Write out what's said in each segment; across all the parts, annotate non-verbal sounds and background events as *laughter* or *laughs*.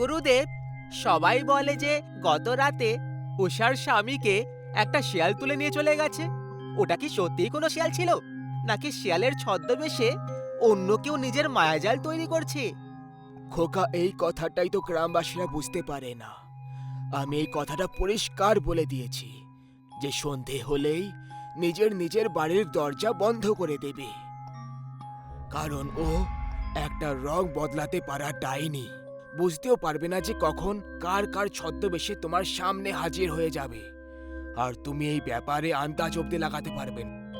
গুরুদেব, সবাই বলে যে গত রাতে উষার স্বামীকে একটা শিয়াল তুলে নিয়ে চলে গেছে। ওটা কি সত্যিই কোনো শিয়াল ছিল? নাকি শিয়ালের ছদ্মবেশে অন্য কেউ নিজের মায়াজাল তৈরি করছে? খোকা, এই কথাটাই তো গ্রামবাসীরা বুঝতে পারে না। আমি এই কথাটা পরিষ্কার বলে দিয়েছি যে সন্ধে হলেই নিজের নিজের বাড়ির দরজা বন্ধ করে দেবে। কারণ ও একটা রং বদলাতে পারা ডাইনি। বুঝতেও পারবে না যে কখন কার কার ছদ্মবেশে তোমার সামনে হাজির হয়ে যাবে। আর তুমি এই ব্যাপারে আন্দাজ অব্দি লাগাতে পারবে না।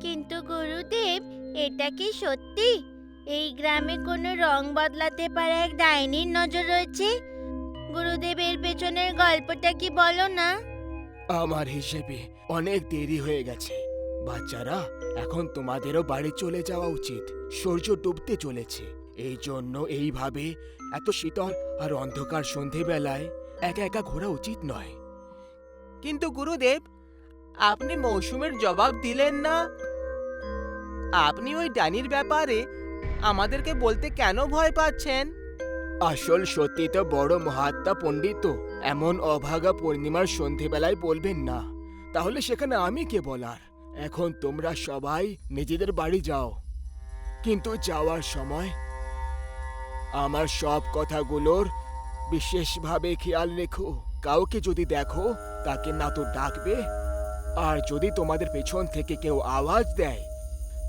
কিন্তু গুরুদেব এটা কি সত্যি? এই গ্রামে কোনো রং বদলাতে পারা এক ডাইনির নজর রয়েছে? গুরুদেবের পেছনের গল্পটা কি বলো না? আমার হিসেবে অনেক দেরি হয়ে গেছে। বাচ্চারা এখন তোমাদেরও বাড়ি চলে যাওয়া উচিত। সূর্য ডুবতে চলেছে। এই জন্য এইভাবে এত শীতল আর অন্ধকার সন্ধেবেলায় একা একা ঘোরা উচিত নয়। কিন্তু গুরুদেব আপনি মৌসুমের জবাব দিলেন না। আপনি ওই ডানির ব্যাপারে আমাদেরকে বলতে কেন ভয় পাচ্ছেন? আসল সত্যি তো বড় মহাত্মা পণ্ডিত এমন অভাগা পূর্ণিমার সন্ধেবেলায় বলবেন না। তাহলে সেখানে আমি কে বলার? এখন তোমরা সবাই নিজেদের বাড়ি যাও। কিন্তু যাওয়ার সময় আমার সব কথাগুলোর বিশেষভাবে খেয়াল রেখো। কাউকে যদি দেখো তাকে না তো ডাকবে। আর যদি তোমাদের পেছন থেকে কেউ আওয়াজ দেয়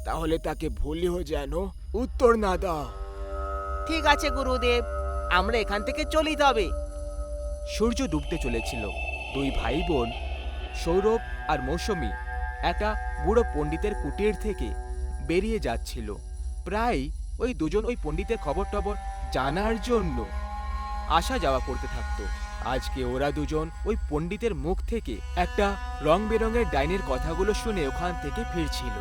তাহলে তাকে ভুলেও যেন উত্তর না দাও। ঠিক আছে গুরুদেব। আমরা এখান থেকে চলি তবে। সূর্য ডুবতে চলেছিল। দুই ভাই বোন সৌরভ আর মৌসুমী একটা বুড়ো পণ্ডিতের কুটির থেকে বেরিয়ে যাচ্ছিল। প্রায় ওই দুজন ওই পণ্ডিতের খবর টবর জানার জন্য। আসা যাওয়া করতে থাকতো। আজকে ওরা দুজন ওই পণ্ডিতের মুখ থেকে একটা রং বেরঙের ডাইনের কথাগুলো শুনে ওখান থেকে ফিরছিল।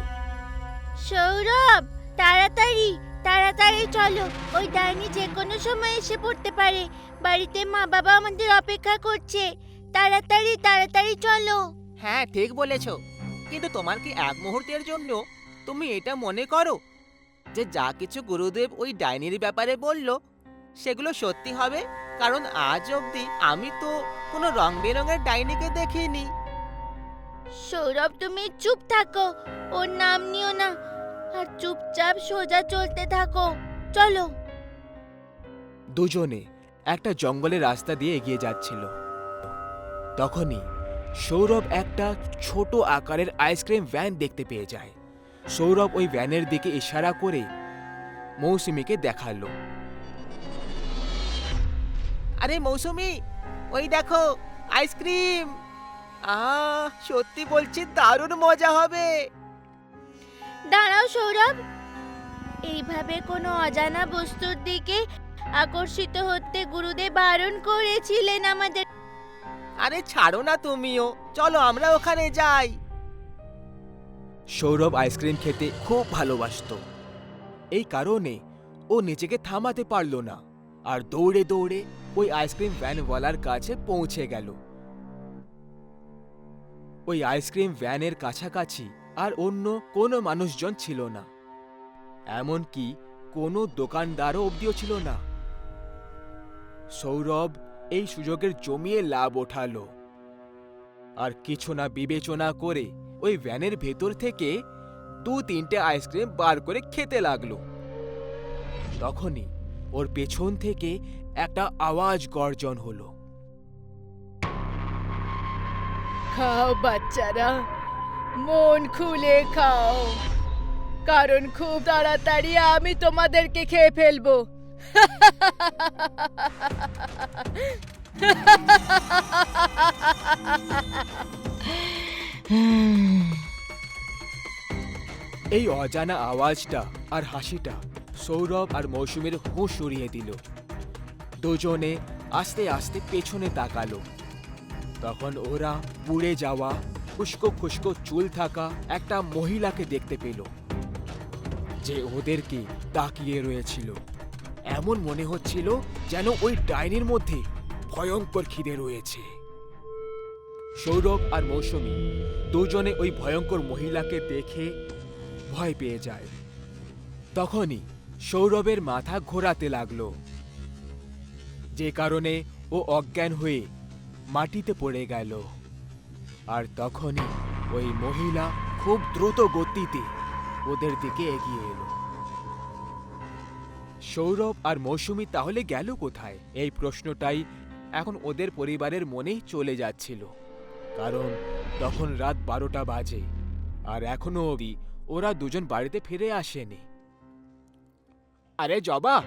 সৌরভ তাড়াতাড়ি তাড়াতাড়ি চলো। ওই ডাইনি যে কোনো সময় এসে পড়তে পারে। বাড়িতে মা বাবা আমাদের অপেক্ষা করছে। তাড়াতাড়ি তাড়াতাড়ি চলো। হ্যাঁ ঠিক বলেছ। কিন্তু তোমার কি এক মুহূর্তের জন্য তুমি এটা মনে করো? যে যা কিছু গুরুদেব ওই ডাইনির ব্যাপারে বলল সেগুলো সত্যি হবে? কারণ আজ অবধি আমি তো কোনো রং বেরঙের ডাইনিকে দেখিনি। সৌরভ তুমি চুপ থাকো। ওর নাম নিও না। আর চুপচাপ সোজা চলতে থাকো। চলো। দুজনে একটা জঙ্গলের রাস্তা দিয়ে এগিয়ে যাচ্ছিল। তখনই সৌরভ একটা ছোট আকারের আইসক্রিম ভ্যান দেখতে পেয়ে যায়। সৌরভ ওই ভ্যানের দিকে ইশারা করে মৌসুমীকে দেখাল। আরে মৌসুমী ওই দেখো আইসক্রিম। আহ সত্যি বলছি দারুণ মজা হবে। দাঁড়াও সৌরভ। এইভাবে কোনো অজানা বস্তুর দিকে আকর্ষিত হতে গুরুদেব বারণ করেছিলেন আমাদের। আরে ছাড়ো না তুমিও চলো আমরা ওখানে যাই। সৌরভ আইসক্রিম খেতে খুব ভালোবাসতো। এই কারণে ও নিজেকে থামাতে পারল না আর দৌড়ে দৌড়ে ওই আইসক্রিম ভ্যানওয়ালার কাছে পৌঁছে গেল। ওই আইসক্রিম ভ্যানের কাছাকাছি আর অন্য কোনো মানুষজন ছিল না। এমনকি কোনো দোকানদারও অবধিও ছিল না। সৌরভ এই সুযোগের জমিয়ে লাভ ওঠালো। আর কিছু না বিবেচনা করে ওই ভ্যানের ভেতর থেকে দু তিনটে আইসক্রিম বার করে খেতে লাগল। তখনই ওর পেছন থেকে একটা আওয়াজ গর্জন হলো। খাও বাচ্চারা, মন খুলে খাও, কারণ খুব তাড়াতাড়ি আমি তোমাদেরকে খেয়ে ফেলব। *laughs* এই অজানা আওয়াজটা আর হাসিটা সৌরভ আর মৌসুমীর হুঁশ উড়িয়ে দিল। দুজনে আস্তে আস্তে পেছনে তাকালো। তখন ওরা পুড়ে যাওয়া খুস্কো খুস্কো চুল থাকা একটা মহিলাকে দেখতে পেল, যে ওদেরকে তাকিয়ে রয়েছিল। এমন মনে হচ্ছিল যেন ওই ডাইনির মধ্যে ভয়ঙ্কর খিদে রয়েছে। সৌরভ আর মৌসুমী দুজনে ওই ভয়ঙ্কর মহিলাকে দেখে ভয় পেয়ে যায়। তখনই সৌরভের মাথা ঘোরাতে লাগল। যে কারণে ও অজ্ঞান হয়ে মাটিতে পড়ে গেল। আর তখনই ওই মহিলা খুব দ্রুত গতিতে ওদের দিকে এগিয়ে এলো। সৌরভ আর মৌসুমি তাহলে গেল কোথায়? এই প্রশ্নটাই এখন ওদের পরিবারের মনেই চলে যাচ্ছিল। কারণ তখন রাত বারোটা বাজে। আর এখনও অবধি ওরা দুজন বাড়িতে ফিরে আসেনি। আরে জবা,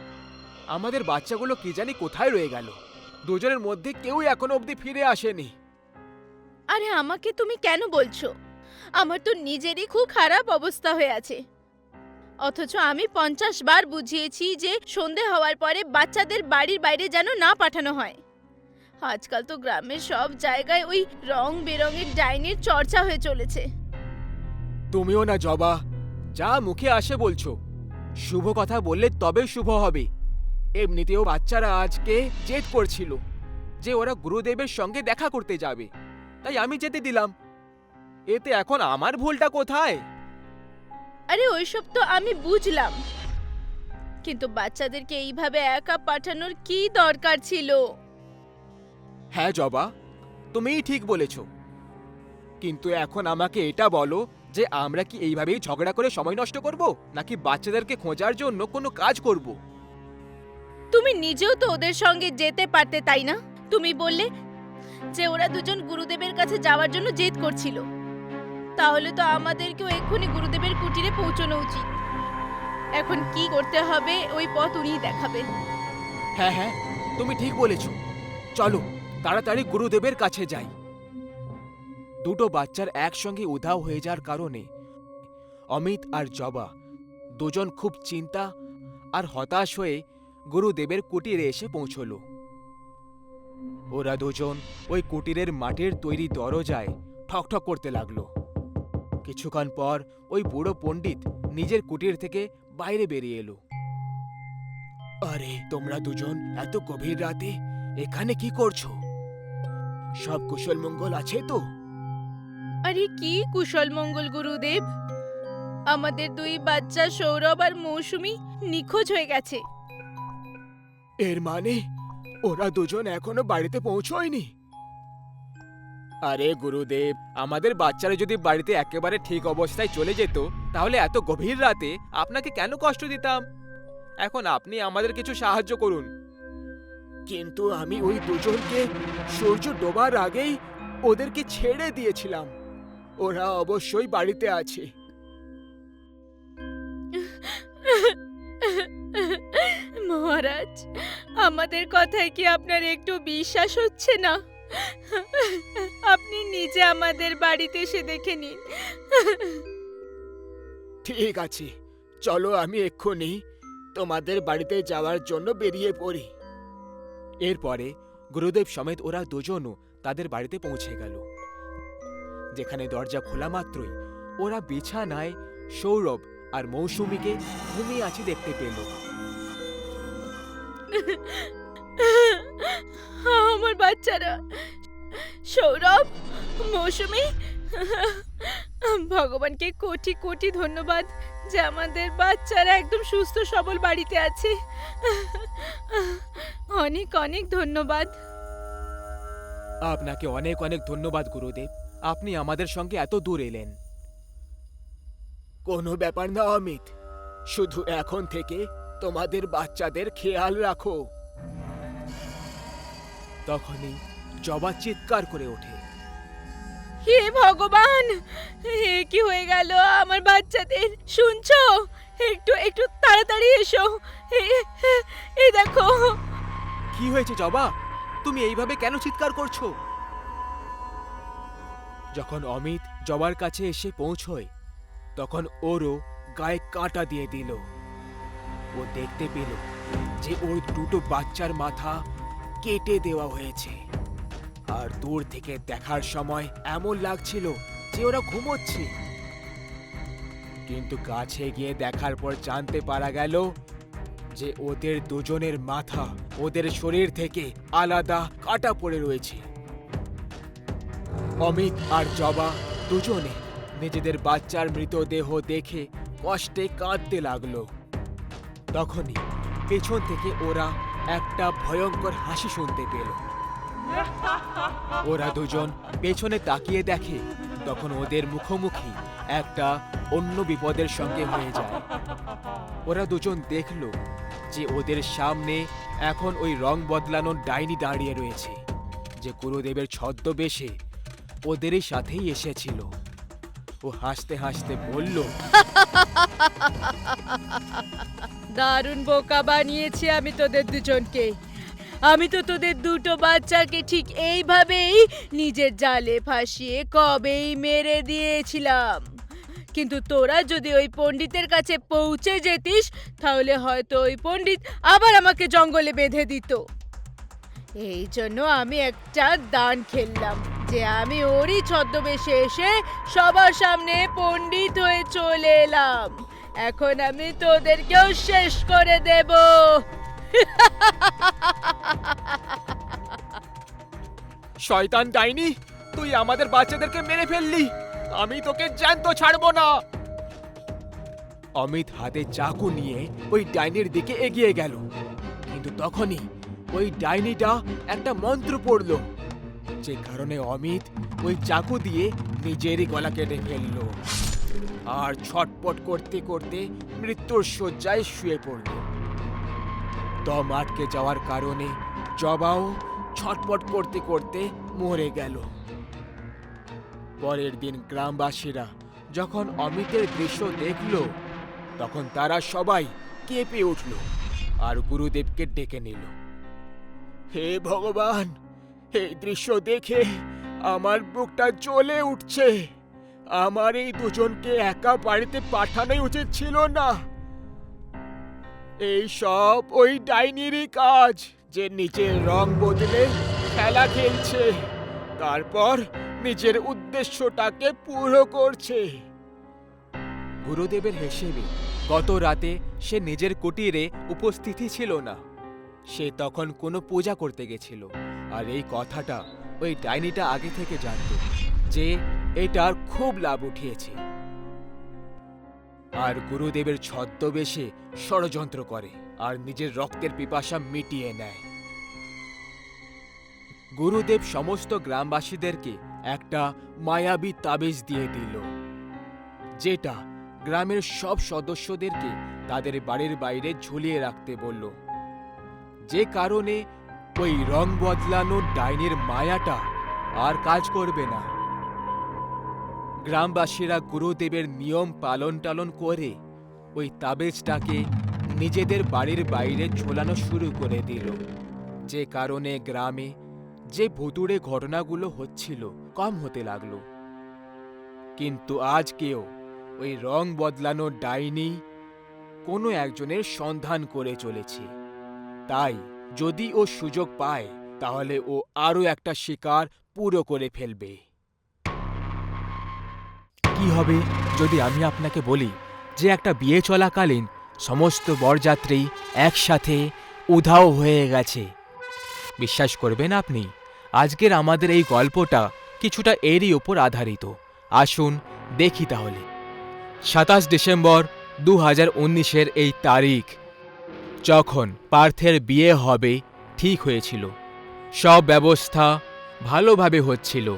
আমাদের বাচ্চাগুলো কি জানি কোথায় রয়ে গেল? দুজনের মধ্যে কেউই এখনও অবধি ফিরে আসেনি। আরে আমাকে তুমি কেন বলছো? আমার তো নিজেরই খুব খারাপ অবস্থা হয়ে আছে। অথচ আমি পঞ্চাশ বার বুঝিয়েছি যে সন্ধে হওয়ার পরে বাচ্চাদের বাড়ির বাইরে যেন না পাঠানো হয়। আজকাল তো গ্রামের সব জায়গায় ওই রং বেরঙের ডাইনির চর্চা হয়ে চলেছে। তুমিও না জবা। যা মুখে আসে বলছো। শুভ কথা বললে তবে শুভ হবে। এমনিতেও বাচ্চারা আজকে জেদ করছিল যে ওরা গুরুদেবের সঙ্গে দেখা করতে যাবে। তাই আমি যেতে দিলাম। এতে এখন আমার ভুলটা কোথায়? আরে ওইসব তো আমি বুঝলাম। কিন্তু বাচ্চাদেরকে এইভাবে একা পাঠানোর কি দরকার ছিল? হ্যাঁ জবা তুমিই ঠিক বলেছ। কিন্তু এখন আমাকে এটা বলো যে আমরা কি এইভাবেই ঝগড়া করে সময় নষ্ট করব নাকি বাচ্চাদেরকে খোঁজার জন্য কোনো কাজ করব? তুমি নিজেও তো ওদের সঙ্গে যেতে পারতে তাই না? তুমি বললে যে ওরা দুজন গুরুদেবের কাছে যাওয়ার জন্য জেদ করছিল। তাহলে তো আমাদেরকেও এক্ষুনি গুরুদেবের কুটিরে পৌঁছানো উচিত। এখন কি করতে হবে ওই পথ উনিই দেখাবেন। হ্যাঁ হ্যাঁ তুমি ঠিক বলেছ। চলো। তাড়াতাড়ি গুরুদেবের কাছে যাই। দুটো বাচ্চার একসঙ্গে উধাও হয়ে যাওয়ার কারণে অমিত আর জবা দুজন খুব চিন্তা আর হতাশ হয়ে গুরুদেবের কুটিরে এসে পৌঁছলো। ওরা দুজন ওই কুটিরের মাটির তৈরি দরজায় ঠকঠক করতে লাগল। কিছুক্ষণ পর ওই বুড়ো পণ্ডিত নিজের কুটির থেকে বাইরে বেরিয়ে এলো। আরে, তোমরা দুজন এত গভীর রাতে এখানে কি করছ? সব কুশল মঙ্গল আছে তো। আরে কি কুশল মঙ্গল গুরুদেব? আমাদের দুই বাচ্চা সৌরভ আর মৌসুমি নিখোঁজ হয়ে গেছে। এর মানে ওরা দুজন এখনও বাড়িতে পৌঁছয়নি? আরে গুরুদেব আমাদের বাচ্চারা যদি বাড়িতে একেবারে ঠিক অবস্থায় চলে যেত তাহলে এত গভীর রাতে আপনাকে কেন কষ্ট দিতাম? এখন আপনি আমাদের কিছু সাহায্য করুন। কিন্তু আমি ওই দুজনকে সূর্য ডোবার আগেই ওদেরকে ছেড়ে দিয়েছিলাম। ওরা অবশ্যই বাড়িতে আছে। মহারাজ আমাদের কথায় কি আপনার একটু বিশ্বাস হচ্ছে না? আপনি নিজে আমাদের বাড়িতে এসে দেখে নিন। ঠিক আছে চলো আমি এক্ষুনি তোমাদের বাড়িতে যাওয়ার জন্য বেরিয়ে পড়ি। এরপরে গুরুদেব সমেত ওরা দুজনও তাদের বাড়িতে পৌঁছে গেল। যেখানে দরজা খোলা মাত্রই ওরা বিছানায় সৌরভ আর মৌসুমীকে ঘুমিয়ে আছে দেখতে পেল। আমার বাচ্চারা, সৌরভ, মৌসুমি, ভগবানকে কোটি কোটি ধন্যবাদ যে আমাদের বাচ্চারা একদম সুস্থ সবল বাড়িতে আছে। অনেক অনেক ধন্যবাদ। আপনাকে অনেক অনেক ধন্যবাদ গুরুদেব। আপনি আমাদের সঙ্গে এত দূর এলেন। কোনো ব্যাপার না অমিত। শুধু এখন থেকে তোমাদের বাচ্চাদের খেয়াল রাখো। তখনই জবা চিৎকার করে ওঠে। হে ভগবান! হে কি হয়ে গেল আমার বাচ্চাদের? শুনছো? একটু একটু তাড়াতাড়ি এসো। এ- এই দেখো। কি হয়েছে, জবা? তুমি এইভাবে কেন চিৎকার করছ? যখন অমিত জবার কাছে এসে পৌঁছয়, তখন ওরও গায়ে কাঁটা দিয়ে দিল। ও দেখতে পেল যে ওর দুটো বাচ্চার মাথা কেটে দেওয়া হয়েছে। আর দূর থেকে দেখার সময় এমন লাগছিল যে ওরা ঘুমোচ্ছে। কিন্তু কাছে গিয়ে দেখার পর জানতে পারা গেল যে ওদের দুজনের মাথা ওদের শরীর থেকে আলাদা কাটা পড়ে রয়েছে। অমিত আর জবা দুজনে নিজেদের বাচ্চার মৃতদেহ দেখে কষ্টে কাঁদতে লাগল। তখনই পেছন থেকে ওরা একটা ভয়ঙ্কর হাসি শুনতে পেল। ওরা দুজন পেছনে তাকিয়ে দেখে, তখন ওদের মুখোমুখি একটা অন্য বিপদের সঙ্গে হয়ে যায়। ওরা দুজন দেখল যে ওদের সামনে এখন ওই রং বদলানোর ডাইনি দাঁড়িয়ে রয়েছে, যে গুরুদেবের ছদ্মবেশে ওদেরই সাথেই এসেছিল। ও হাসতে হাসতে বলল, দারুণ বোকা বানিয়েছি আমি তোদের দুজনকে। আমি তো তোদের দুটো বাচ্চাকে ঠিক এইভাবেই নিজের জালে ফাঁসিয়ে কবেই মেরে দিয়েছিলাম। কিন্তু তোরা যদি ওই পণ্ডিতের কাছে পৌঁছে যেতিস, তাহলে হয়তো ওই পণ্ডিত আবার আমাকে জঙ্গলে বেঁধে দিত। এই জন্য আমি একটা দান খেললাম, যে আমি ওরই ছদ্মবেশে এসে সবার সামনে পণ্ডিত হয়ে চলে এলাম। এখন আমি তোদেরকেও শেষ করে দেব। শয়তান ডাইনি, তুই আমাদের বাচ্চাদেরকে মেরে ফেললি। আমি তোকে জ্যান্ত ছাড়বো না। অমিত হাতে চাকু নিয়ে ওই ডাইনির দিকে এগিয়ে গেল। কিন্তু তখনই ওই ডাইনিটা একটা মন্ত্র পড়ল, যে কারণে অমিত ওই চাকু দিয়ে নিজেরই গলা কেটে ফেলল আর ছটপট করতে করতে মৃত্যুর শয্যায় শুয়ে পড়ল। দম আটকে যাওয়ার কারণে জবাও ছটপট করতে করতে মরে গেল। পরের দিন গ্রামবাসীরা যখন অমিতের দৃশ্য দেখল, তখন তারা সবাই কেঁপে উঠল আর গুরুদেবকে ডেকে নিল। হে ভগবান, এই দৃশ্য দেখে আমার বুকটা জ্বলে উঠছে। আমার এই দুজনকে একা বাড়িতে পাঠানোই উচিত ছিল না। এই সব ওই ডাইনিরই কাজ যে নিজের রং বদলে খেলা খেলছে। তারপর নিজের উদ্দেশ্যটাকে পুরো করছে। গুরুদেবের হিসেবে গত রাতে সে নিজের কুটিরে উপস্থিতি ছিল না। সে তখন কোনো পূজা করতে গেছিল, আর এই কথাটা ওই ডাইনিটা আগে থেকে জানতো যে এটার খুব লাভ উঠিয়েছে। আর গুরুদেবের ছদ্মবেশে ষড়যন্ত্র করে, আর নিজের রক্তের পিপাসা মিটিয়ে নেয়। গুরুদেব সমস্ত গ্রামবাসীদেরকে একটা মায়াবী তাবিজ দিয়ে দিল, যেটা গ্রামের সব সদস্যদেরকে তাদের বাড়ির বাইরে ঝুলিয়ে রাখতে বলল। যে কারণে ওই রং বদলানোর ডাইনের মায়াটা আর কাজ করবে না। গ্রামবাসীরা গুরুদেবের নিয়ম পালন টালন করে ওই তাবেজটাকে নিজেদের বাড়ির বাইরে ঝোলানো শুরু করে দিল। যে কারণে গ্রামে যে ভুতুড়ে ঘটনাগুলো হচ্ছিল কম হতে লাগল। কিন্তু আজ কেউ ওই রং বদলানো ডাইনি কোনো একজনের সন্ধান করে চলেছে। তাই যদি ও সুযোগ পায়, তাহলে ও আরও একটা শিকার পুরো করে ফেলবে। কি হবে যদি আমি আপনাকে বলি যে একটা বিয়ে চলাকালীন সমস্ত বরযাত্রী একসাথে উধাও হয়ে গেছে? বিশ্বাস করবেন আপনি, আজকের আমাদের এই গল্পটা কিছুটা এরই ওপর আধারিত। আসুন দেখি তাহলে। সাতাশ ডিসেম্বর দু হাজার উনিশের এই তারিখ। যখন পার্থের বিয়ে হবে, ঠিক হয়েছিল। সব ব্যবস্থা ভালোভাবে হচ্ছিল।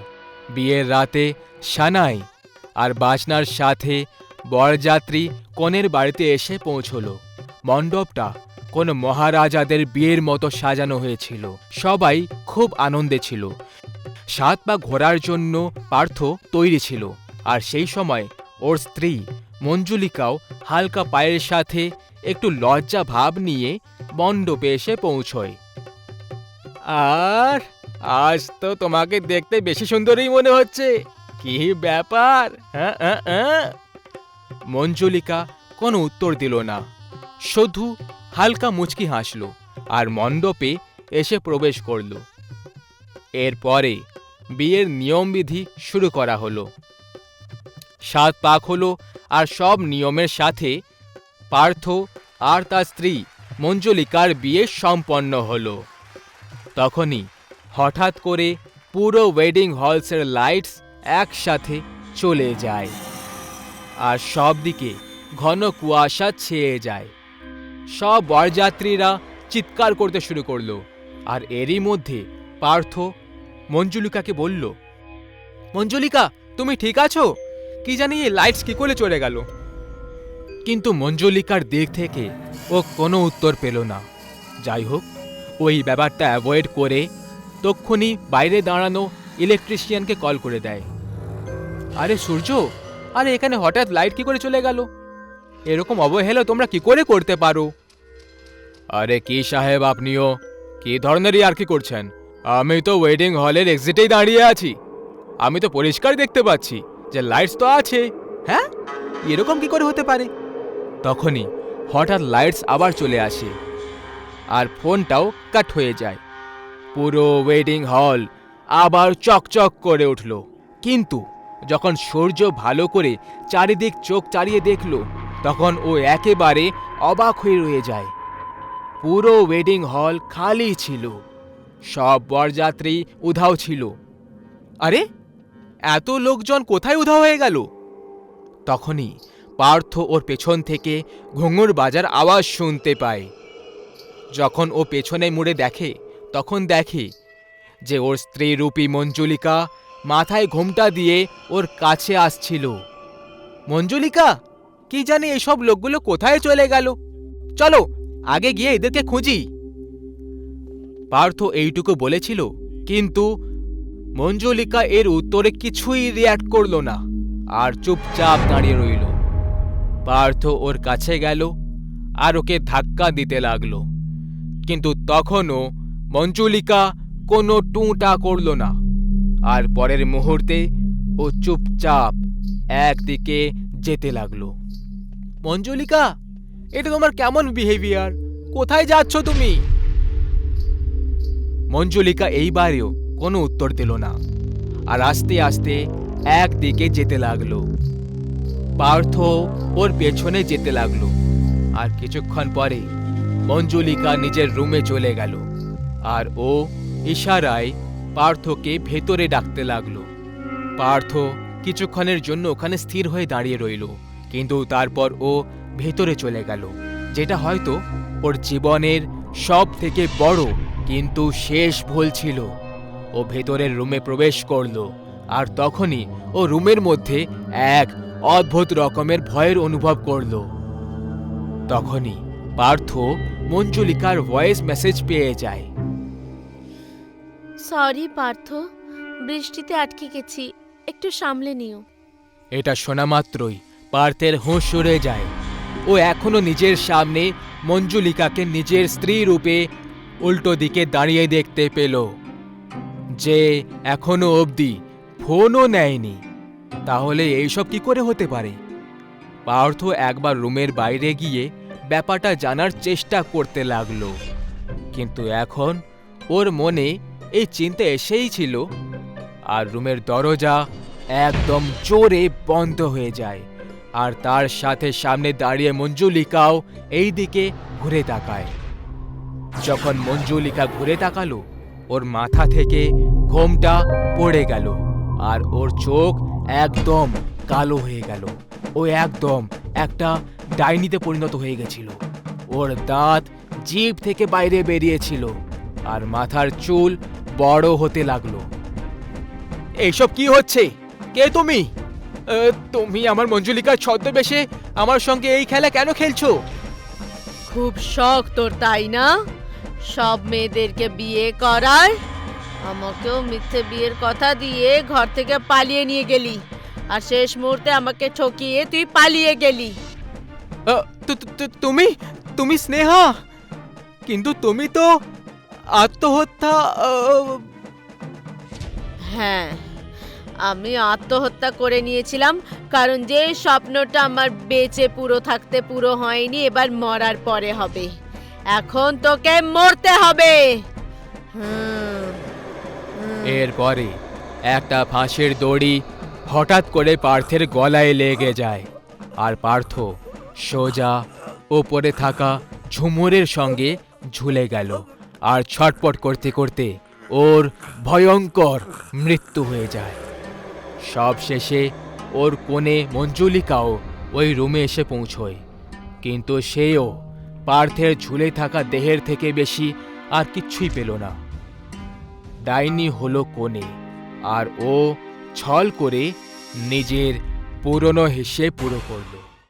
বিয়ের রাতে সানাই আর বাজনার সাথে বরযাত্রী কনের বাড়িতে এসে পৌঁছল। মণ্ডপটা কোনো মহারাজাদের বিয়ের মতো সাজানো হয়েছিল। সবাই খুব আনন্দে ছিল। সাত পা ঘোরার জন্য পার্থ তৈরি ছিল। আর সেই সময় ওর স্ত্রী মঞ্জুলিকাও হালকা পায়ের সাথে একটু লজ্জা ভাব নিয়ে মণ্ডপে এসে পৌঁছয়। আর আজ তো তোমাকে দেখতে বেশি সুন্দরই মনে হচ্ছে। কি ব্যাপার? হ্যাঁ হ্যাঁ হ্যাঁ। মঞ্জুলিকা কোনো উত্তর দিল না। শুধু হালকা মুচকি হাসল আর মণ্ডপে এসে প্রবেশ করল। এরপরে বিয়ের নিয়মবিধি শুরু করা হলো। সাত পাক হলো আর সব নিয়মের সাথে পার্থ আর তার স্ত্রী মঞ্জলিকার বিয়ে সম্পন্ন হলো। তখনই হঠাৎ করে পুরো ওয়েডিং হলসের লাইটস একসাথে চলে যায় আর সব দিকে ঘন কুয়াশা ছেয়ে যায়। সব বরযাত্রীরা চিৎকার করতে শুরু করল আর এরই মধ্যে পার্থ মঞ্জুলিকাকে বলল, মঞ্জুলিকা, তুমি ঠিক আছো? কি জানি এই লাইটস কি করে চলে গেল? কিন্তু মঞ্জুলিকার দিক থেকে ও কোনো উত্তর পেল না। যাই হোক, ওই ব্যাপারটা অ্যাভয়েড করে তক্ষুনি বাইরে দাঁড়ানো ইলেকট্রিশিয়ানকে কল করে দেয়। আরে সূর্য, আরে এখানে হঠাৎ লাইট কি করে চলে গেল? এরকম অবহেলা তোমরা কি করে করতে পারো? আরে কি সাহেব আপনিও? কি ধরনেরই আর কি করছেন? আমি তো ওয়েডিং হলের এক্সিটেই দাঁড়িয়ে আছি। আমি তো পরিষ্কার দেখতে পাচ্ছি যে লাইটস তো আছে। হ্যাঁ? এরকম কি করে হতে পারে? তখনই হঠাৎ লাইটস আবার চলে আসে আর ফোনটাও কাট হয়ে যায়। পুরো ওয়েডিং হল আবার চকচক করে উঠল। কিন্তু যখন সূর্য ভালো করে চারিদিক চোখ চালিয়ে দেখল, তখন ও একেবারে অবাক হয়ে রয়ে যায়। পুরো ওয়েডিং হল খালি ছিল। সব বরযাত্রী উধাও ছিল। আরে, এত লোকজন কোথায় উধাও হয়ে গেল? তখনই পার্থ ওর পেছন থেকে ঘুঙুর বাজার আওয়াজ শুনতে পায়। যখন ও পেছনে মুড়ে দেখে, তখন দেখে যে ওর স্ত্রী রূপী মঞ্জুলিকা মাথায় ঘোমটা দিয়ে ওর কাছে আসছিল। মঞ্জুলিকা, কি জানি এসব লোকগুলো কোথায় চলে গেল? চলো, আগে গিয়ে এদেরকে খুঁজি। পার্থ এইটুকু বলেছিল, কিন্তু মঞ্জুলিকা এর উত্তরে কিছুই রিয়াক্ট করল না, আর চুপচাপ দাঁড়িয়ে রইল। পার্থ ওর কাছে গেল আর ওকে ধাক্কা দিতে লাগল, কিন্তু তখনও মঞ্জুলিকা কোনো টুঁটা করল না, আর পরের মুহূর্তে ও চুপচাপ একদিকে যেতে লাগল। মঞ্জুলিকা এটা তোমার কেমন বিহেভিয়ার কোথায় যাচ্ছ তুমি? মঞ্জুলিকা এইবারেও কোনো উত্তর দিল না। আর আস্তে আস্তে একদিকে যেতে লাগল। পার্থ ওর পেছনে যেতে লাগল। আর কিছুক্ষণ পরে মঞ্জুলিকা নিজের রুমে চলে গেল। আর ও ইশারায় পার্থকে ভেতরে ডাকতে লাগল। পার্থ কিছুক্ষণের জন্য ওখানে স্থির হয়ে দাঁড়িয়ে রইল। কিন্তু তারপর ও ভেতরে চলে গেল। যেটা হয়তো ওর জীবনের সব থেকে বড় কিন্তু শেষ ভুল ছিল। ও ভেতরের রুমে প্রবেশ করল আর তখনই ও রুমের মধ্যে এক অদ্ভুত রকমের ভয়ের অনুভব করল। তখনই পার্থ মঞ্জুলিকার ভয়েস মেসেজ পেয়ে যায়। সরি পার্থ বৃষ্টিতে আটকে গেছি একটু সামলে নিও। এটা শোনা মাত্রই পার্থের হুঁশ উড়ে যায়। ও এখনও নিজের সামনে মঞ্জুলিকাকে নিজের স্ত্রী রূপে উল্টো দিকে দাঁড়িয়ে দেখতে পেল যে এখনও অবধি ফোনও নেয়নি। তাহলে এইসব কি করে হতে পারে? পার্থ একবার রুমের বাইরে গিয়ে ব্যাপারটা জানার চেষ্টা করতে লাগল। কিন্তু এখন ওর মনে এই চিন্তা এসেই ছিল আর রুমের দরজা একদম জোরে বন্ধ হয়ে যায় আর তার সাথে সামনে দাঁড়িয়ে মঞ্জুলিকাও এই দিকে ঘুরে তাকায়। যখন মঞ্জুলিকা ঘুরে তাকালো, ওর মাথা থেকে ঘোমটা পড়ে গেল আর ওর চোখ একদম কালো হয়ে গেল। ও একদম একটা ডাইনিতে পরিণত হয়ে গেছিল। ওর দাঁত জিভ থেকে বাইরে বেরিয়েছিল আর মাথার চুল বড় হতে লাগল। এইসব কি হচ্ছে? কে তুমি? তুমি আমার মঞ্জুলিকার ছদ্মবেশে আমার সঙ্গে এই খেলা কেন খেলছো? খুব শখ তোর, তাই না? সব মেয়েদেরকে বিয়ে করার? আমাকেও মিথ্যে বিয়ের কথা দিয়ে ঘর থেকে পালিয়ে নিয়ে গেলি। আর শেষ মুহূর্তে আমাকে ঠকিয়ে তুই পালিয়ে গেলি। তুমি? তুমি স্নেহা? কিন্তু তুমি তো আত্মহত্যা হ্যাঁ আমি আত্মহত্যা করে নিয়েছিলাম কারণ যে স্বপ্নটা আমার বেঁচে পুরো থাকতে পুরো হয়নি এবার মরার পরে হবে। এখন তোকে মরতে হবে। এরপরে একটা ফাঁসের দড়ি হঠাৎ করে পার্থের গলায় লেগে যায় আর পার্থ সোজা ওপরে থাকা ঝুমুরের সঙ্গে ঝুলে গেল আর ছটপট করতে করতে ওর ভয়ঙ্কর মৃত্যু হয়ে যায় সব শেষে ওর কোণে মঞ্জুলিকাও ওই রুমে এসে পৌঁছয়, কিন্তু সেও পার্থের ঝুলে থাকা দেহের থেকে বেশি আর কিচ্ছুই পেল না। ডাইনি হলো কোণে আর ও ছল করে নিজের পুরনো হিসেব পুরো করল।